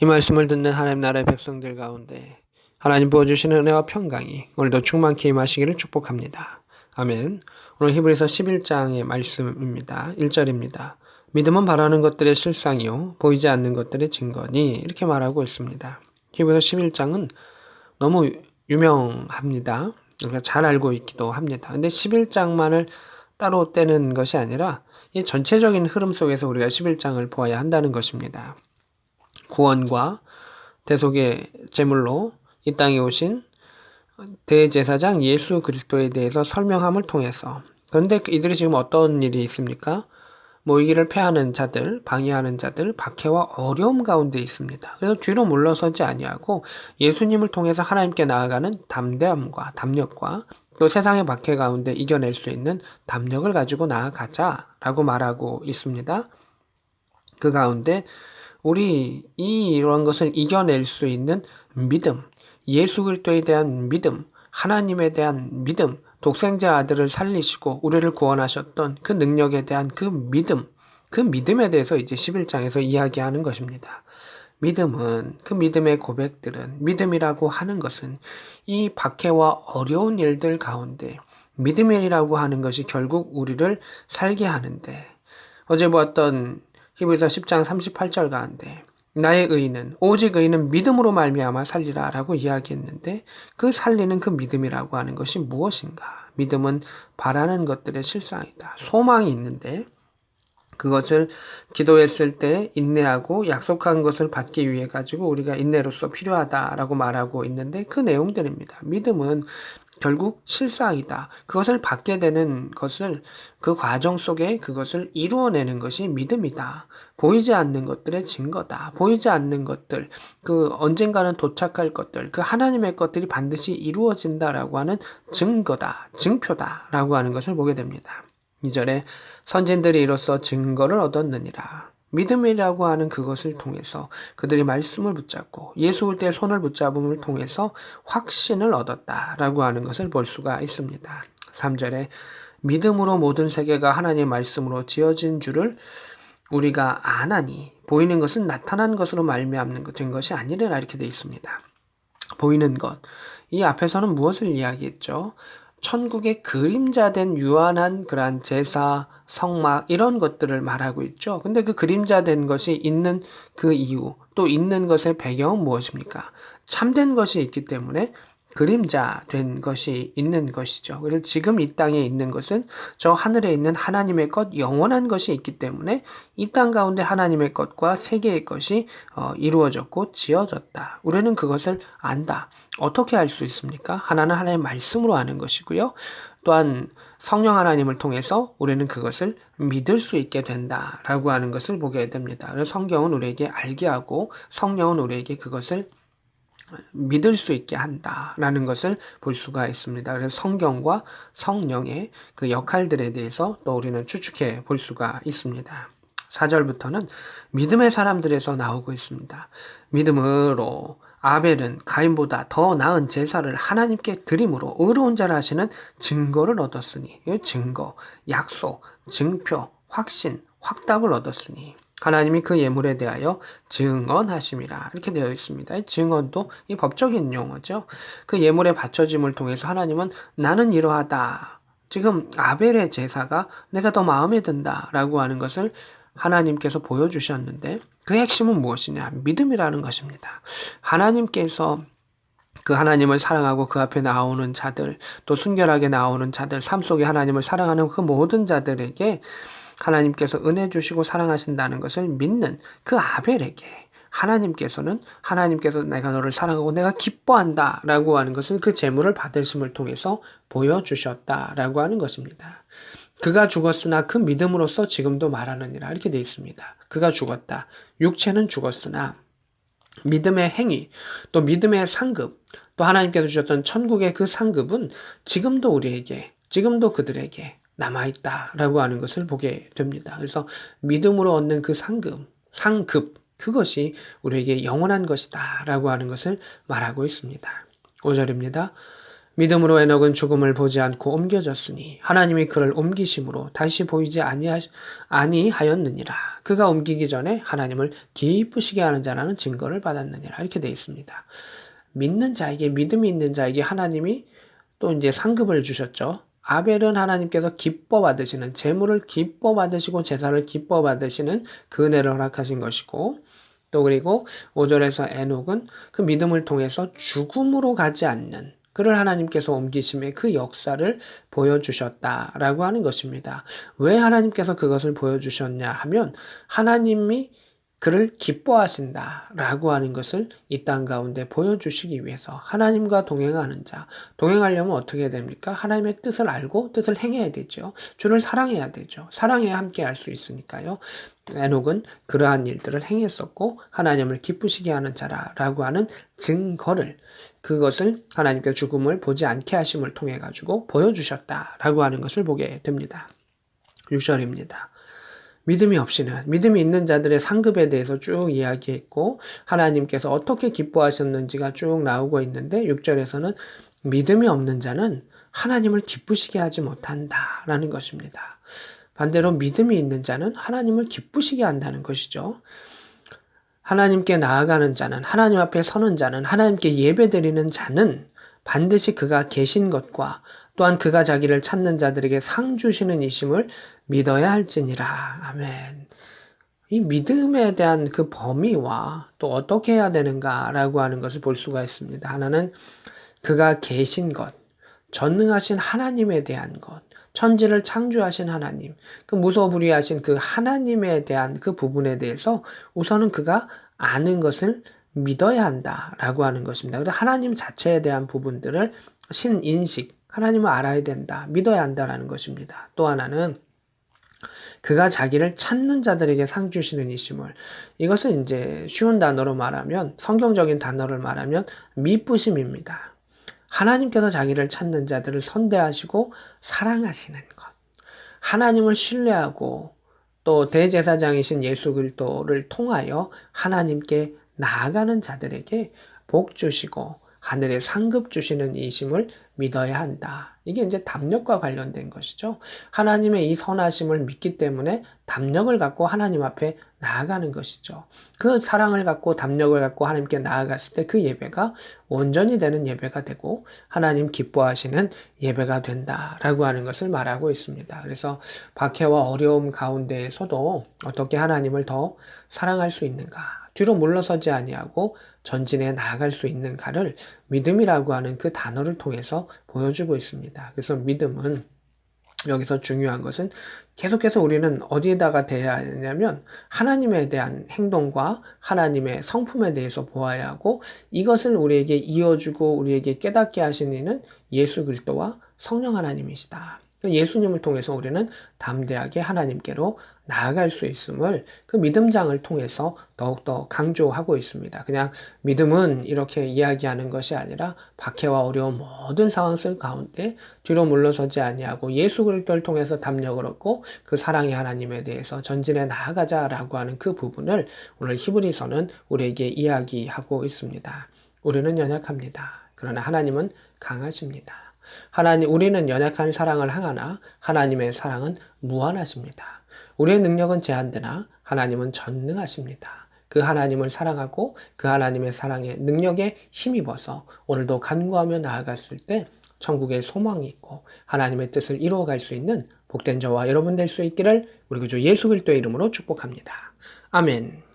이 말씀을 듣는 하나님 나라의 백성들 가운데 하나님 부어주시는 은혜와 평강이 오늘도 충만케 임하시기를 축복합니다. 아멘. 오늘 히브리서 11장의 말씀입니다. 1절입니다. 믿음은 바라는 것들의 실상이요 보이지 않는 것들의 증거니 이렇게 말하고 있습니다. 히브리서 11장은 너무 유명합니다. 우리가 잘 알고 있기도 합니다. 근데 11장만을 따로 떼는 것이 아니라 이 전체적인 흐름 속에서 우리가 11장을 보아야 한다는 것입니다. 구원과 대속의 제물로 이 땅에 오신 대제사장 예수 그리스도에 대해서 설명함을 통해서 그런데 이들이 지금 어떤 일이 있습니까? 모이기를 패하는 자들, 방해하는 자들, 박해와 어려움 가운데 있습니다. 그래서 뒤로 물러서지 아니하고 예수님을 통해서 하나님께 나아가는 담대함과 담력과 또 세상의 박해 가운데 이겨낼 수 있는 담력을 가지고 나아가자라고 말하고 있습니다. 그 가운데 우리 이 이러한 것을 이겨낼 수 있는 믿음, 예수 그리스도에 대한 믿음, 하나님에 대한 믿음, 독생자 아들을 살리시고 우리를 구원하셨던 그 능력에 대한 그 믿음, 그 믿음에 대해서 이제 11장에서 이야기하는 것입니다. 믿음은 그 믿음의 고백들은 믿음이라고 하는 것은 이 박해와 어려운 일들 가운데 믿음이라고 하는 것이 결국 우리를 살게 하는데 어제 보았던 히브리서 10장 38절 가운데 나의 의는 오직 의는 믿음으로 말미암아 살리라라고 이야기했는데 그 살리는 그 믿음이라고 하는 것이 무엇인가? 믿음은 바라는 것들의 실상이다. 소망이 있는데 그것을 기도했을 때 인내하고 약속한 것을 받기 위해 가지고 우리가 인내로서 필요하다라고 말하고 있는데 그 내용들입니다. 믿음은 결국 실상이다. 그것을 받게 되는 것을 그 과정 속에 그것을 이루어내는 것이 믿음이다. 보이지 않는 것들의 증거다. 보이지 않는 것들, 그 언젠가는 도착할 것들, 그 하나님의 것들이 반드시 이루어진다라고 하는 증거다. 증표다라고 하는 것을 보게 됩니다. 2절에 선진들이 이로써 증거를 얻었느니라. 믿음이라고 하는 그것을 통해서 그들이 말씀을 붙잡고 예수 올때 손을 붙잡음을 통해서 확신을 얻었다라고 하는 것을 볼 수가 있습니다. 3절에 믿음으로 모든 세계가 하나님의 말씀으로 지어진 줄을 우리가 아나니 보이는 것은 나타난 것으로 말미암는 된 것이 아니라 이렇게 되어 있습니다. 보이는 것. 이 앞에서는 무엇을 이야기했죠? 천국의 그림자된 유한한 그러한 제사, 성막 이런 것들을 말하고 있죠. 근데 그 그림자된 것이 있는 그 이유, 또 있는 것의 배경은 무엇입니까? 참된 것이 있기 때문에 그림자 된 것이 있는 것이죠. 그래서 지금 이 땅에 있는 것은 저 하늘에 있는 하나님의 것, 영원한 것이 있기 때문에 이 땅 가운데 하나님의 것과 세계의 것이 어, 이루어졌고 지어졌다. 우리는 그것을 안다. 어떻게 알 수 있습니까? 하나는 하나의 말씀으로 아는 것이고요. 또한 성령 하나님을 통해서 우리는 그것을 믿을 수 있게 된다라고 하는 것을 보게 됩니다. 성경은 우리에게 알게 하고 성령은 우리에게 그것을 믿을 수 있게 한다라는 것을 볼 수가 있습니다. 그래서 성경과 성령의 그 역할들에 대해서 또 우리는 추측해 볼 수가 있습니다. 4절부터는 믿음의 사람들에서 나오고 있습니다. 믿음으로 아벨은 가인보다 더 나은 제사를 하나님께 드림으로 의로운 자를 하시는 증거를 얻었으니 증거, 약속, 증표, 확신, 확답을 얻었으니 하나님이 그 예물에 대하여 증언하심이라 이렇게 되어 있습니다. 증언도 이 법적인 용어죠. 그 예물의 바쳐짐을 통해서 하나님은 나는 이러하다. 지금 아벨의 제사가 내가 더 마음에 든다라고 하는 것을 하나님께서 보여주셨는데 그 핵심은 무엇이냐? 믿음이라는 것입니다. 하나님께서 그 하나님을 사랑하고 그 앞에 나오는 자들, 또 순결하게 나오는 자들, 삶 속에 하나님을 사랑하는 그 모든 자들에게 하나님께서 은혜 주시고 사랑하신다는 것을 믿는 그 아벨에게 하나님께서는 하나님께서 내가 너를 사랑하고 내가 기뻐한다 라고 하는 것을 그 재물을 받으심을 통해서 보여주셨다라고 하는 것입니다. 그가 죽었으나 그 믿음으로써 지금도 말하느니라 이렇게 되어 있습니다. 그가 죽었다. 육체는 죽었으나 믿음의 행위, 또 믿음의 상급, 또 하나님께서 주셨던 천국의 그 상급은 지금도 우리에게, 지금도 그들에게 남아있다라고 하는 것을 보게 됩니다. 그래서 믿음으로 얻는 그 상급, 상급, 그것이 우리에게 영원한 것이다라고 하는 것을 말하고 있습니다. 5절입니다. 믿음으로 에녹은 죽음을 보지 않고 옮겨졌으니 하나님이 그를 옮기심으로 다시 보이지 아니하, 아니하였느니라. 그가 옮기기 전에 하나님을 기쁘시게 하는 자라는 증거를 받았느니라 이렇게 되어 있습니다. 믿는 자에게 믿음이 있는 자에게 하나님이 또 이제 상급을 주셨죠. 아벨은 하나님께서 기뻐 받으시는 재물을 기뻐 받으시고 제사를 기뻐 받으시는 그 은혜를 허락하신 것이고 또 그리고 5절에서 에녹은 그 믿음을 통해서 죽음으로 가지 않는 그를 하나님께서 옮기심의 그 역사를 보여주셨다라고 하는 것입니다. 왜 하나님께서 그것을 보여주셨냐 하면 하나님이 그를 기뻐하신다라고 하는 것을 이 땅 가운데 보여주시기 위해서 하나님과 동행하는 자, 동행하려면 어떻게 됩니까? 하나님의 뜻을 알고 뜻을 행해야 되죠. 주를 사랑해야 되죠. 사랑해야 함께 할 수 있으니까요. 에녹은 그러한 일들을 행했었고 하나님을 기쁘시게 하는 자라라고 하는 증거를 그것을 하나님께 죽음을 보지 않게 하심을 통해 가지고 보여주셨다라고 하는 것을 보게 됩니다. 6절입니다. 믿음이 없이는 믿음이 있는 자들의 상급에 대해서 쭉 이야기했고 하나님께서 어떻게 기뻐하셨는지가 쭉 나오고 있는데 6절에서는 믿음이 없는 자는 하나님을 기쁘시게 하지 못한다라는 것입니다. 반대로 믿음이 있는 자는 하나님을 기쁘시게 한다는 것이죠. 하나님께 나아가는 자는 하나님 앞에 서는 자는 하나님께 예배드리는 자는 반드시 그가 계신 것과 또한 그가 자기를 찾는 자들에게 상 주시는 이심을 믿어야 할지니라. 아멘. 이 믿음에 대한 그 범위와 또 어떻게 해야 되는가라고 하는 것을 볼 수가 있습니다. 하나는 그가 계신 것, 전능하신 하나님에 대한 것, 천지를 창조하신 하나님, 그 무소불위하신 그 하나님에 대한 그 부분에 대해서 우선은 그가 아는 것을 믿어야 한다라고 하는 것입니다. 그래서 하나님 자체에 대한 부분들을 신인식, 하나님을 알아야 된다, 믿어야 한다라는 것입니다. 또 하나는 그가 자기를 찾는 자들에게 상 주시는 이심을 이것은 이제 쉬운 단어로 말하면 성경적인 단어를 말하면 미쁘심입니다. 하나님께서 자기를 찾는 자들을 선대하시고 사랑하시는 것. 하나님을 신뢰하고 또 대제사장이신 예수 그리스도를 통하여 하나님께 나아가는 자들에게 복 주시고 하늘에 상급 주시는 이심을 믿어야 한다. 이게 이제 담력과 관련된 것이죠. 하나님의 이 선하심을 믿기 때문에 담력을 갖고 하나님 앞에 나아가는 것이죠. 그 사랑을 갖고 담력을 갖고 하나님께 나아갔을 때 그 예배가 온전히 되는 예배가 되고 하나님 기뻐하시는 예배가 된다라고 하는 것을 말하고 있습니다. 그래서 박해와 어려움 가운데에서도 어떻게 하나님을 더 사랑할 수 있는가? 뒤로 물러서지 아니하고 전진해 나아갈 수 있는가를 믿음이라고 하는 그 단어를 통해서 보여주고 있습니다. 그래서 믿음은 여기서 중요한 것은 계속해서 우리는 어디에다가 대해야 하냐면 하나님에 대한 행동과 하나님의 성품에 대해서 보아야 하고 이것을 우리에게 이어주고 우리에게 깨닫게 하시는 이는 예수 그리스도와 성령 하나님이시다. 예수님을 통해서 우리는 담대하게 하나님께로 나아갈 수 있음을 그 믿음장을 통해서 더욱더 강조하고 있습니다. 그냥 믿음은 이렇게 이야기하는 것이 아니라 박해와 어려운 모든 상황 속 가운데 뒤로 물러서지 아니하고 예수 그리스도를 통해서 담력을 얻고 그 사랑의 하나님에 대해서 전진해 나아가자라고 하는 그 부분을 오늘 히브리서는 우리에게 이야기하고 있습니다. 우리는 연약합니다. 그러나 하나님은 강하십니다. 하나님, 우리는 연약한 사랑을 향하나 하나님의 사랑은 무한하십니다. 우리의 능력은 제한되나 하나님은 전능하십니다. 그 하나님을 사랑하고 그 하나님의 사랑에 능력에 힘입어서 오늘도 간구하며 나아갔을 때 천국의 소망이 있고 하나님의 뜻을 이루어갈 수 있는 복된 저와 여러분 될 수 있기를 우리 구주 예수 그리스도의 이름으로 축복합니다. 아멘.